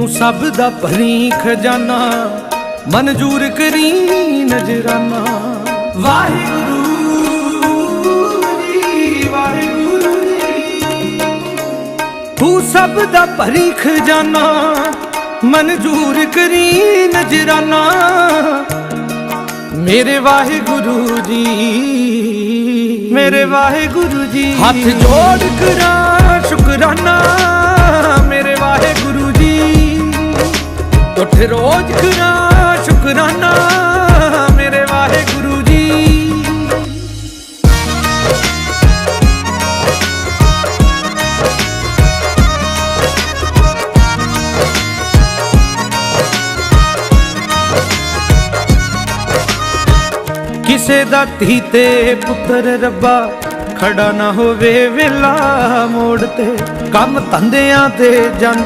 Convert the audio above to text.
ਤੂੰ ਸਭ ਦਾ ਭਰੀ ਖਜ਼ਾਨਾ ਮਨਜ਼ੂਰ ਕਰੀ ਨਜ਼ਰਾਨਾ। ਵਾਹਿਗੁਰੂ ਜੀ ਵਾਹਿਗੁਰੂ ਜੀ। ਤੂੰ ਸਭ ਦਾ ਭਰੀ ਖਜ਼ਾਨਾ ਮਨਜ਼ੂਰ ਕਰੀ ਨਜ਼ਰਾਨਾ। ਮੇਰੇ ਵਾਹਿਗੁਰੂ ਜੀ, ਮੇਰੇ ਵਾਹਿਗੁਰੂ ਜੀ। ਹੱਥ ਜੋੜ ਕਰਾਂ। ਉੱਠ ਰੋਜ਼ ਸ਼ੁਕਰਾਨਾ ਮੇਰੇ ਵਾਹਿਗੁਰੂ ਜੀ। ਕਿਸੇ ਦਾ ਧੀ ਤੇ ਪੁੱਤਰ ਰੱਬਾ, ਖੜਾ ਨਾ ਹੋਵੇ ਵੇਲਾ ਮੋੜ ਤੇ। ਕੰਮ ਧੰਦਿਆਂ ਤੇ ਜਾਂਦੇ